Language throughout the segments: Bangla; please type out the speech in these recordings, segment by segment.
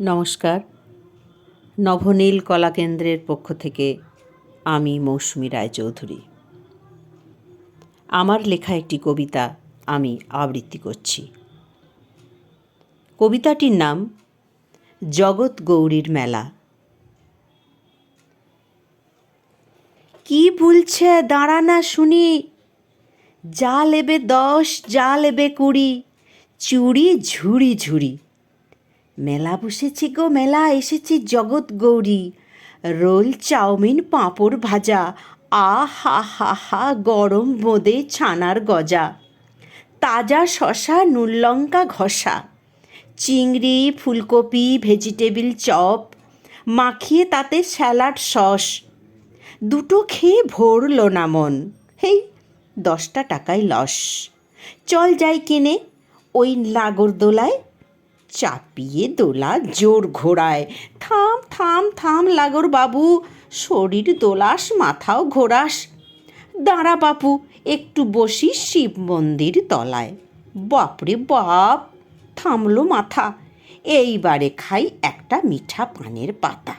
নমস্কার। নভনীল কলা কেন্দ্রের পক্ষ থেকে আমি মৌসুমী রায়চৌধুরী। আমার লেখা একটি কবিতা আমি আবৃত্তি করছি। কবিতাটির নাম, জগৎ গৌরীর মেলা। কি বলছে দাঁড়া না শুনি, যা লেবে দশ, যা লেবে কুড়ি, চুড়ি ঝুড়ি ঝুড়ি। মেলা বসেছে গো, মেলা এসেছে জগৎ গৌরী। রোল চাউমিন, পাঁপড় ভাজা আ হা হা হা গরম বোঁদে ছানার গজা। তাজা শশা নুনলঙ্কা ঘষা। চিংড়ি, ফুলকপি, ভেজিটেবিল চপ, মাখিয়ে তাতে স্যালাড সস। দুটো খেয়ে ভরল না মন। হেই, দশটা টাকায় লস। চল যাই কিনে, ওই লাগরদোলায় চাপিয়ে দোলা জোর ঘোড়ায়। থাম থাম থাম, লাগর বাবু, শরীর দোলাস, মাথাও ঘোরাস। দাঁড়া বাপু, একটু বসি শিব মন্দির তলায়। বাপরে বাপ, থামলো মাথা, এইবারে খাই একটা মিঠা পানের পাতা।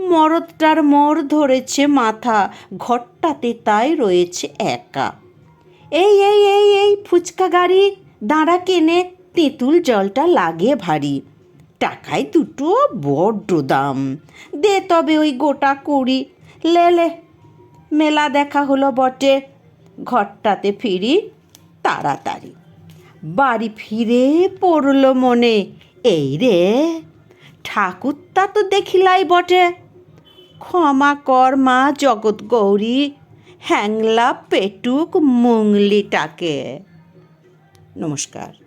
মরদটার মর ধরেছে মাথা, ঘরটাতে তাই রয়েছে একা। এই এই এই এই, ফুচকা গাড়ি, দাঁড়া কেনে। তেঁতুল জলটা লাগে ভারী। টাকায় দুটো বড্ড দাম। দে তবে ওই গোটা কুড়ি। লে লে। মেলা দেখা হলো বটে। ঘরটাতে ফিরি তাড়াতাড়ি। বাড়ি ফিরে পড়ল মনে, এই রে, ঠাকুরটা তো দেখিলাই বটে। ক্ষমা কর মা জগৎ গৌরী, হ্যাংলা পেটুক মুংলিটাকে। নমস্কার।